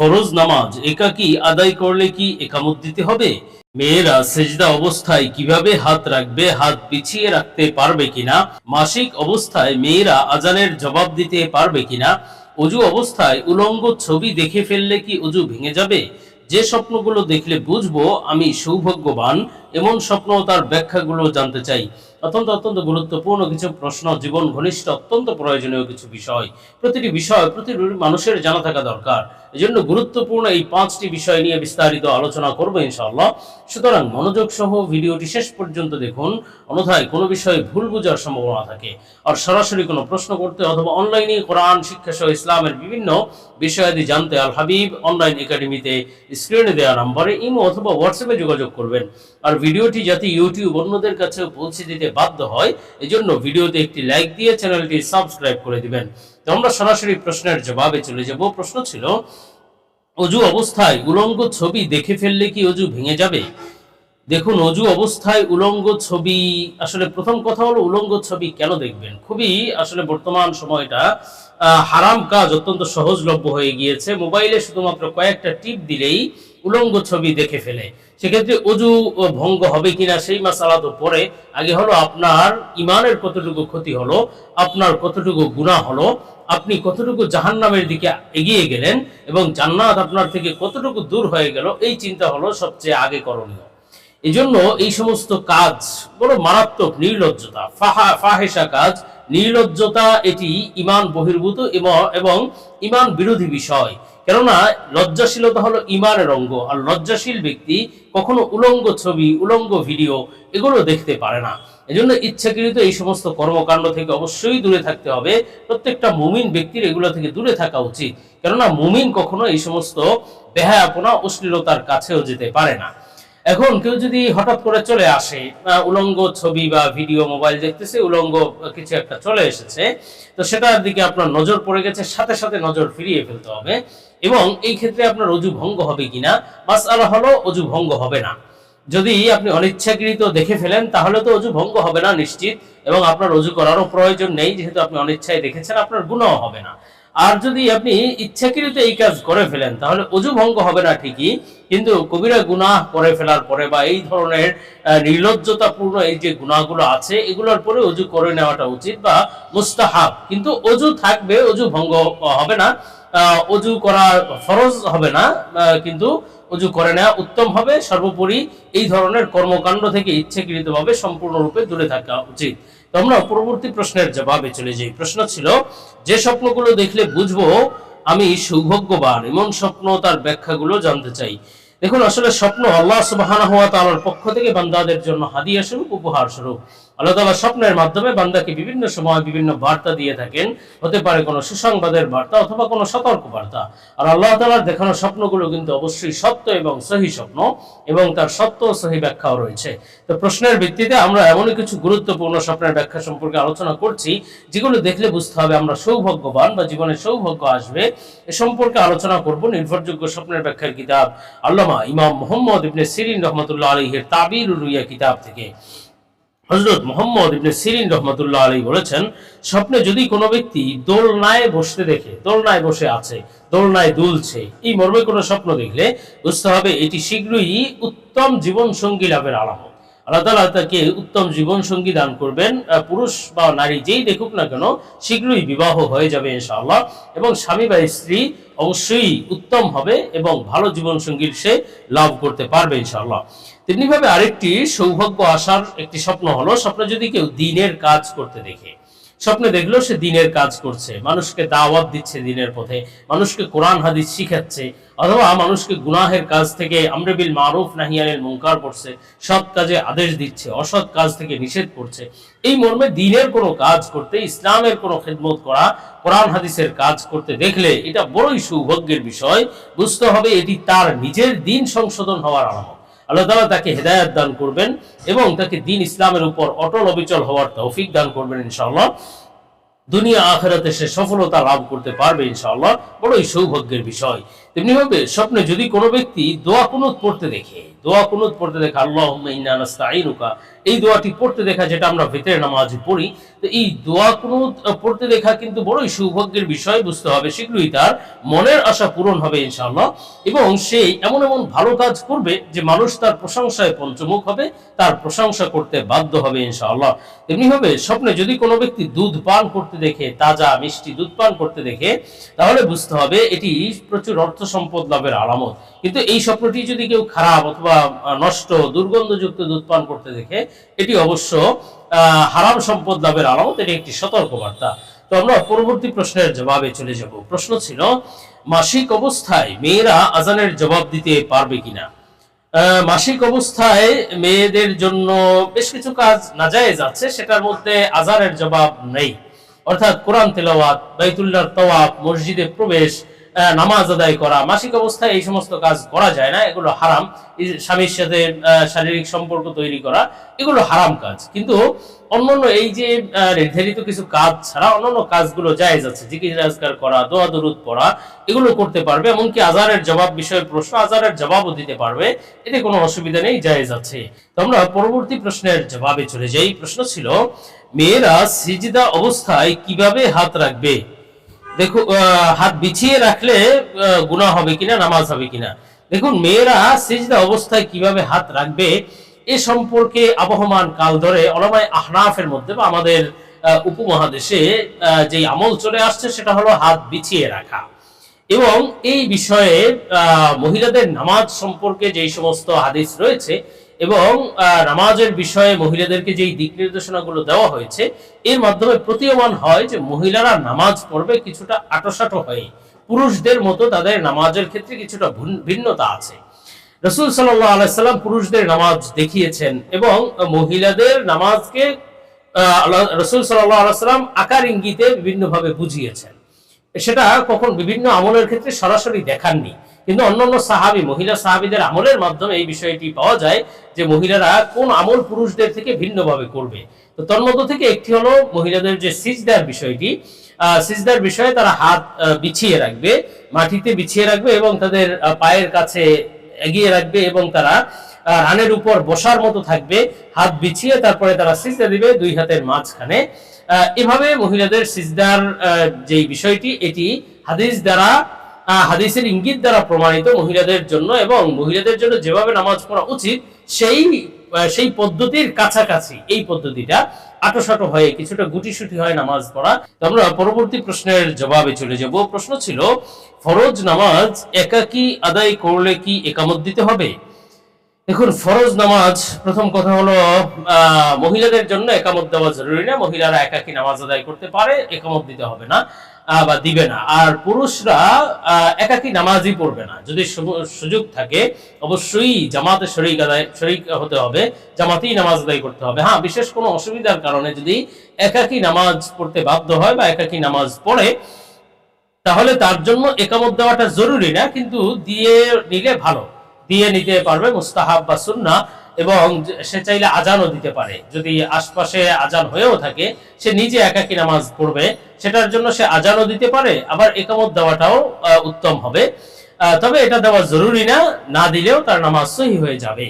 ফরজ নামাজ একাকি আদায় করলে কি একামত দিতে হবে? মেয়েরা সেজদা অবস্থায় কীভাবে হাত রাখবে, হাত পিছিয়ে রাখতে পারবে কিনা, মাসিক অবস্থায় মেয়েরা আজানের জবাব দিতে পারবে কিনা, অজু অবস্থায় উলঙ্গ ছবি দেখে ফেললে কি অজু ভেঙে যাবে? যে স্বপ্নগুলো দেখলে বুঝব, আমি সৌভাগ্যবান। এমন স্বপ্ন তার ব্যাখ্যাগুলো জানতে চাই। অত্যন্ত অত্যন্ত গুরুত্বপূর্ণ কিছু প্রশ্ন, জীবন ঘনিষ্ঠ, অত্যন্ত প্রয়োজনীয় কিছু বিষয়। প্রতিটি বিষয়, প্রতিটি মানুষের জানা থাকা দরকার। এজন্য গুরুত্বপূর্ণ এই পাঁচটি বিষয় নিয়ে বিস্তারিত আলোচনা করব ইনশাআল্লাহ। সুতরাং মনোযোগ সহ ভিডিওটি শেষ পর্যন্ত দেখুন। অন্যথায় কোনো বিষয়ে ভুল বোঝার সম্ভাবনা থাকে। আর সরাসরি কোনো প্রশ্ন করতে অথবা অনলাইনে কোরআন, শিক্ষা সহ ইসলামের বিভিন্ন বিষয়াদি জানতে আল হাবিব অনলাইন একাডেমিতে স্ক্রিনে দেওয়া নম্বরে ইমো অথবা হোয়াটসঅ্যাপে যোগাযোগ করবেন। আর ভিডিওটি যাতে ইউটিউব অন্যদের কাছেও পৌঁছে দিতে বাধ্য হয়, এজন্য ভিডিওতে একটি লাইক দিয়ে চ্যানেলটি সাবস্ক্রাইব করে দিবেন। তো আমরা সরাসরি প্রশ্নের জবাবে চলে যাব। প্রশ্ন ছিল, অজু অবস্থায় উলঙ্গ ছবি দেখে ফেললে কি অজু ভেঙে যাবে? দেখুন, অজু অবস্থায় উলঙ্গ ছবি, আসলে প্রথম কথা হলো উলঙ্গ ছবি কেন দেখবেন? খুবই আসলে বর্তমান সময়টা হারাম কাজ অত্যন্ত সহজলভ্য হয়ে গিয়েছে। মোবাইলে শুধুমাত্র কয়েকটা টিপ দিলেই উলঙ্গ ছবি দেখে ফেলে। সেক্ষেত্রে অজু ভঙ্গ হবে কিনা সেই মাসালা তো পরে। আগে হলো আপনার ইমানের কতটুকু ক্ষতি হলো, আপনার কতটুকু গুণা হলো, আপনি কতটুকু জাহান নামের দিকে এগিয়ে গেলেন এবং জান্নাত আপনার থেকে কতটুকু দূর হয়ে গেল, এই চিন্তা হলো সবচেয়ে আগে করণীয়। এজন্য এই সমস্ত কাজ বড় মারাত্মক নির্লজ্জতা, ফাহা ফাহেসা কাজ। নির্লজ্জতা এটি ইমান বহির্ভূত এবং- ইমান বিরোধী বিষয়। কেননা লজ্জাশীলতা হলো ইমানের অঙ্গ, আর লজ্জাশীল ব্যক্তি কখনো উলঙ্গ ছবি, উলঙ্গ ভিডিও এগুলো দেখতে পারে না। এজন্য ইচ্ছাকৃত এই সমস্ত কর্মকাণ্ড থেকে অবশ্যই দূরে থাকতে হবে। প্রত্যেকটা মুমিন ব্যক্তির এগুলো থেকে দূরে থাকা উচিত। কেননা মুমিন কখনো এই সমস্ত বেহায়াপনা, অশ্লীলতার কাছেও যেতে পারে না। এখন কেউ যদি হঠাৎ করে চলে আসে উলঙ্গ ছবি বা ভিডিও মোবাইল দেখতেছে, উলঙ্গ কিছু একটা চলে এসেছে, তো সেটার দিকে আপনার নজর পড়ে গেছে, সাথে সাথে নজর ফিরিয়ে ফেলতে হবে। এবং এই ক্ষেত্রে আপনার অজু ভঙ্গ হবে কিনা মাস আলা হলো অজু ভঙ্গ হবে না। যদি আপনি অনিচ্ছাকৃত দেখে ফেলেন, তাহলে তো অজু ভঙ্গ হবে না, নিশ্চিত। এবং আপনার অজু করারও প্রয়োজন নেই, যেহেতু আপনি অনিচ্ছায় দেখেছেন, আপনার গুণও হবে না। আর যদি আপনি ইচ্ছাকৃত এই কাজ করে ফেলেন, তাহলে অজু ভঙ্গ হবে না ঠিকই, কিন্তু কবিরা গুনাহ করে ফেলার পরে বা এই ধরনের নির্লজ্জতাপূর্ণ এই যে গুনাহগুলো আছে, এগুলোর পরে অজু করে নেওয়াটা উচিত বা মুস্তাহাব। কিন্তু অজু থাকবে অজু ভঙ্গ হবে না অজু করা ফরজ হবে না কিন্তু অজু করে নেওয়া উত্তম হবে। সর্বোপরি এই ধরনের কর্মকাণ্ড থেকে ইচ্ছাকৃতভাবে সম্পূর্ণরূপে দূরে থাকা উচিত। তো আমরা পরবর্তী প্রশ্নের জবাবে চলে যাই। প্রশ্ন ছিল, যে স্বপ্নগুলো দেখলে বুঝব আমি সৌভাগ্যবান, এমন স্বপ্ন তার ব্যাখ্যাগুলো জানতে চাই। দেখুন, আসলে স্বপ্ন আল্লাহ তাআলার পক্ষ থেকে বান্দাদের জন্য হাদিয়া স্বরূপ, উপহার স্বরূপ। আল্লাহ তাআলা স্বপ্নের মাধ্যমে বান্দাকে বিভিন্ন সময় বিভিন্ন বার্তা দিয়ে থাকেন। হতে পারে কোনো সুসংবাদের বার্তা অথবা কোনো সতর্ক বার্তা আর আল্লাহ তাআলার দেখানো স্বপ্নগুলো কিন্তু অবশ্যই সত্য এবং সহি স্বপ্ন এবং তার সত্য সহি ব্যাখ্যাও রয়েছে। তো প্রশ্নের ভিত্তিতে আমরা এমনই কিছু গুরুত্বপূর্ণ স্বপ্নের ব্যাখ্যা সম্পর্কে আলোচনা করছি, যেগুলো দেখলে বুঝতে হবে আমরা সৌভাগ্যবান বা জীবনে সৌভাগ্য আসবে। এ সম্পর্কে আলোচনা করব নির্ভরযোগ্য স্বপ্নের ব্যাখ্যার কিতাব আল্লামা ইমাম মোহাম্মদ ইবনে সিরিন রহমতুল্লাহ আলহের তাবির রুইয়া কিতাব থেকে। হজরত মোহাম্মদ ইবনে সিরিন রহমতুল্লাহ আলী বলেছেন, স্বপ্নে যদি কোনো ব্যক্তি দোলনায় বসতে দেখে, দোলনায় বসে আছে, দোলনায় দুলছে, এই মর্মে কোনো স্বপ্ন দেখলে বুঝতে হবে এটি শীঘ্রই উত্তম জীবন সঙ্গী লাভের আলামত। আল্লাহ তালা তাকে উত্তম জীবন সঙ্গী দান করবেন। পুরুষ বা নারী যেই দেখুক না কেন, শীঘ্রই বিবাহ হয়ে যাবে ইনশাআল্লাহ। এবং স্বামী বা স্ত্রী অবশ্যই উত্তম হবে এবং ভালো জীবন সঙ্গীর সে লাভ করতে পারবে ইনশাআল্লাহ। তেমনিভাবে আরেকটি সৌভাগ্য আসার একটি স্বপ্ন হলো, স্বপ্ন যদি কেউ দিনের কাজ করতে দেখে স্বপ্নে দেখল সে দিনের কাজ করছে। মানুষকে দাওয়াত দিচ্ছে দিনের পথে। মানুষকে কোরআন, হাদিস শিখাচ্ছে। অথবা মানুষকে গুনাহের কাজ থেকে আমরেবিল মারুফ নাহিয়ানের মুঙ্কার করছে। সৎ কাজে আদেশ দিচ্ছে, অসৎ কাজ থেকে নিষেধ করছে। এই মর্মে দিনের কোনো কাজ করতে, ইসলামের কোনো খেদমত করা, কোরআন, হাদিসের কাজ করতে দেখলে এটা বড়ই সৌভাগ্যের বিষয়। বুঝতে হবে এটি তার নিজের দিন সংশোধন হওয়ার আলামত। আল্লাহ তালা তাকে হেদায়াত দান করবেন এবং তাকে দিন ইসলামের উপর অটল অবিচল হওয়ার তৌফিক দান করবেন ইনশাআল্লাহ। দুনিয়া আখেরাতে সে সফলতা লাভ করতে পারবে ইনশাআল্লাহ। বড়ই সৌভাগ্যের বিষয়। তেমনি ভাবে স্বপ্নে যদি কোনো ব্যক্তি দোয়া কুনুত পড়তে দেখে, দোয়া কুনুত পড়তে দেখে আল্লাহ এই দোয়াটি পড়তে দেখা যেটা আমরা ভেতরে নামাজ পড়ি, তো এই দোয়া কুনুত পড়তে দেখা কিন্তু বড়ই সৌভাগ্যের বিষয়, বুঝতে হবে শীঘ্রই তার মনের আশা পূরণ হবে ইনশাআল্লাহ। এবং সে এমন এমন ভালো কাজ করবে যে মানুষ তার প্রশংসায় পঞ্চমুখ হবে, তার প্রশংসা করতে বাধ্য হবে ইনশাআল্লাহ। তেমনি হবে স্বপ্নে যদি কোনো ব্যক্তি দুধ পান করতে দেখে, তাজা মিষ্টি দুধ পান করতে দেখে, তাহলে বুঝতে হবে এটি প্রচুর অর্থ সম্পদ লাভের আলামত কিন্তু এই স্বপ্নটি যদি কেউ খারাপ অথবা নষ্ট, দুর্গন্ধযুক্ত দুধ পান করতে দেখে, এটি অবশ্য হারাম সম্পদ লাভের আলামত এটি একটি সতর্কবার্তা। তো আমরা পরবর্তী প্রশ্নের জবাবে চলে যাব। প্রশ্ন ছিল, মাসিক অবস্থায় মেয়েরা আজানের জবাব দিতে পারবে কিনা? মাসিক অবস্থায় মেয়েদের জন্য বেশ কিছু কাজ নাজায়েজ আছে, সেটার মধ্যে আজানের জবাব নেই। অর্থাৎ কোরআন তেলাওয়াত, বাইতুল্লাহর তওয়াফ, মসজিদে প্রবেশ নামাজ আদায় করা, মাসিক অবস্থায় এই সমস্ত কাজ করা যায় না, এগুলো হারাম। স্বামীর সাথে শারীরিক সম্পর্ক তৈরি করা, এগুলো হারাম কাজ। কিন্তু অন্যান্য এই যে নির্ধারিত কিছু কাজ ছাড়া অন্যান্য কাজগুলো জায়েজ আছে, জিকির করা, দোয়া, দরুদ পড়া, এগুলো করতে পারবে, এমনকি আজারের জবাব বিষয়ে প্রশ্ন আজারের জবাবও দিতে পারবে। এতে কোনো অসুবিধা নেই, জায়েজ আছে। তো আমরা পরবর্তী প্রশ্নের জবাবে চলে যাই। প্রশ্ন ছিল, মেয়েরা সিজদা অবস্থায় কীভাবে হাত রাখবে? দেখো হাত বিছিয়ে রাখলে গুনাহ হবে কিনা, নামাজ হবে কিনা? দেখুন, মেয়েরা সিজদা অবস্থায় কীভাবে হাত রাখবে, এ সম্পর্কে আবহমান কাল ধরে অলমায় আহনাফের মধ্যে বা আমাদের উপমহাদেশে যে আমল চলে আসছে, সেটা হলো হাত বিছিয়ে রাখা। এবং এই বিষয়ে মহিলাদের নামাজ সম্পর্কে যেই সমস্ত হাদিস রয়েছে এবং নামাজের বিষয়ে মহিলাদেরকে যেই দিক নির্দেশনাগুলো দেওয়া হয়েছে, এর মাধ্যমে প্রতীয়মান হয় যে মহিলারা নামাজ পড়বে কিছুটা আটোসাটো হয়ে। পুরুষদের মতো তাদের নামাজের ক্ষেত্রে কিছুটা ভিন্ন- ভিন্নতা আছে। রসুল সাল্লাহ আলাইসাল্লাম পুরুষদের নামাজ দেখিয়েছেন এবং মহিলাদের নামাজকে রসুল সাল্লাহ আলাইসাল্লাম আকার ইঙ্গিতে বিভিন্নভাবে বুঝিয়েছেন। সেটা কখন বিভিন্ন আমলের ক্ষেত্রে সরাসরি দেখাননি। কিন্তু অন্যান্য সাহাবি, মহিলা সাহাবিদের আমলের মাধ্যমে এই বিষয়টি পাওয়া যায় যে মহিলারা কোন আমল পুরুষদের থেকে ভিন্নভাবে করবে। তো তন্মধ্য থেকে একটি হলো মহিলাদের যে সিজদার বিষয়টি। সিজদার বিষয়ে তারা হাত বিছিয়ে রাখবে, মাটিতে বিছিয়ে রাখবে এবং তাদের পায়ের কাছে এগিয়ে রাখবে এবং তারা রানের উপর বসার মতো থাকবে। হাত বিছিয়ে তারপরে তারা সিজদা দিবে দুই হাতের মাঝখানে। এভাবে মহিলাদের সিজদার যেই বিষয়টি, এটি হাদিস দ্বারা হাদিসের ইঙ্গিত দ্বারা প্রমাণিত মহিলাদের জন্য এবং মহিলাদের জন্য যেভাবে নামাজ পড়া উচিত, সেই সেই পদ্ধতির কাছাকাছি, এই পদ্ধতিটা আটোসাটো হয়ে কিছুটা গুটিসুটি হয় নামাজ পড়া। তো আমরা পরবর্তী প্রশ্নের জবাবে চলে যাব। প্রশ্ন ছিল, ফরজ নামাজ একাকী আদায় করলে কি একামত দিতে হবে? দেখুন, ফরজ নামাজ, প্রথম কথা হলো মহিলাদের জন্য একামত দেওয়া জরুরি না। মহিলারা একাকী নামাজ আদায় করতে পারে, একামত দিতে হবে না। বা দিবে না। আর পুরুষরা একাকী নামাজই পড়বে না। যদি সুযোগ থাকে, অবশ্যই জামাতে শরিক আদায়, শরিক হতে হবে। জামাতেই নামাজ আদায় করতে হবে। হ্যাঁ বিশেষ কোনো অসুবিধার কারণে যদি একাকী নামাজ পড়তে বাধ্য হয় বা একাকী নামাজ পড়ে, তাহলে তার জন্য একামত দেওয়াটা জরুরি না, কিন্তু দিয়ে নিলে ভালো। দিয়ে নিতে পারবে মুস্তাহাব বা সুন্না এবং সে চাইলে আজানও দিতে পারে। যদি আশপাশে আজান হয়েও থাকে, সে নিজে একাকি নামাজ পড়বে। সেটার জন্য সে আজানও দিতে পারে, আবার একামত দেওয়াটাও উত্তম হবে। তবে এটা দেওয়া জরুরি না না দিলেও তার নামাজ সহি হয়ে যাবে।